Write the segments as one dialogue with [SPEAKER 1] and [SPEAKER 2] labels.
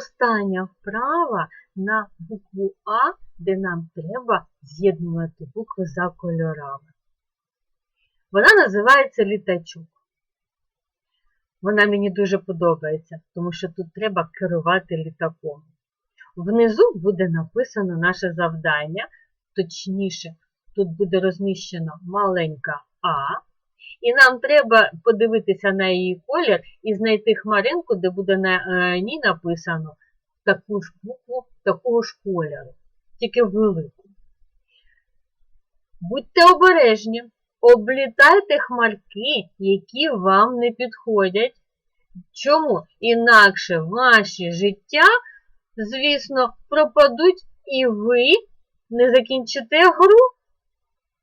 [SPEAKER 1] остання вправа на букву А, де нам треба з'єднувати букви за кольорами. Вона називається літачок. Вона мені дуже подобається, тому що тут треба керувати літаком. Внизу буде написано наше завдання, точніше, тут буде розміщено маленька А, і нам треба подивитися на її колір і знайти хмаринку, де буде на е, ній написано таку ж букву такого ж кольору, тільки велику. Будьте обережні, облітайте хмарки, які вам не підходять. Чому? Інакше ваші життя, звісно, пропадуть і ви не закінчите гру.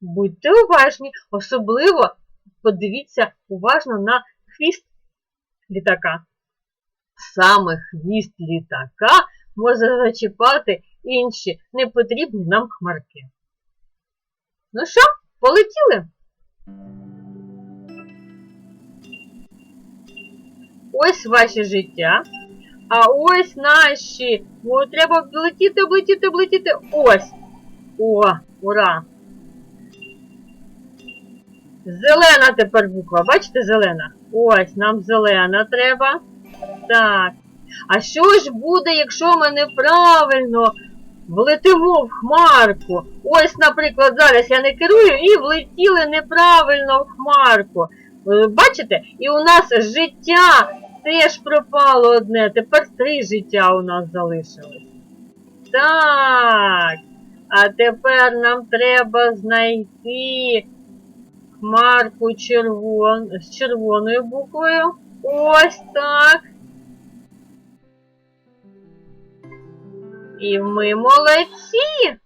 [SPEAKER 1] Будьте уважні, особливо подивіться уважно на хвіст літака. Саме хвіст літака може зачіпати інші непотрібні нам хмарки. Ну що, полетіли? Ось ваше життя. А ось наші. О, треба облетіти, облетіти, облетіти. Ось. О, ура! Зелена тепер буква. Бачите, зелена? Ось, нам зелена треба. Так. А що ж буде, якщо ми неправильно влетимо в хмарку? Ось, наприклад, зараз я не керую і влетіли неправильно в хмарку. Е, Бачите? І у нас життя теж пропало одне. Тепер три життя у нас залишилось. Так. А тепер нам треба знайти хмарку червон... з червоною буквою. Ось так. І ми молодці.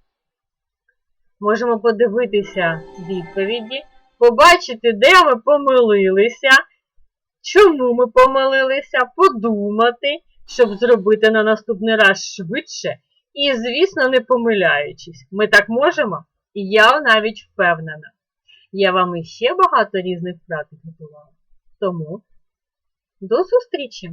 [SPEAKER 1] Можемо подивитися відповіді, побачити, де ми помилилися, чому ми помилилися, подумати, щоб зробити на наступний раз швидше і, звісно, не помиляючись. Ми так можемо? І я навіть впевнена. Я вам іще багато різних вправ підготувала. Тому до зустрічі!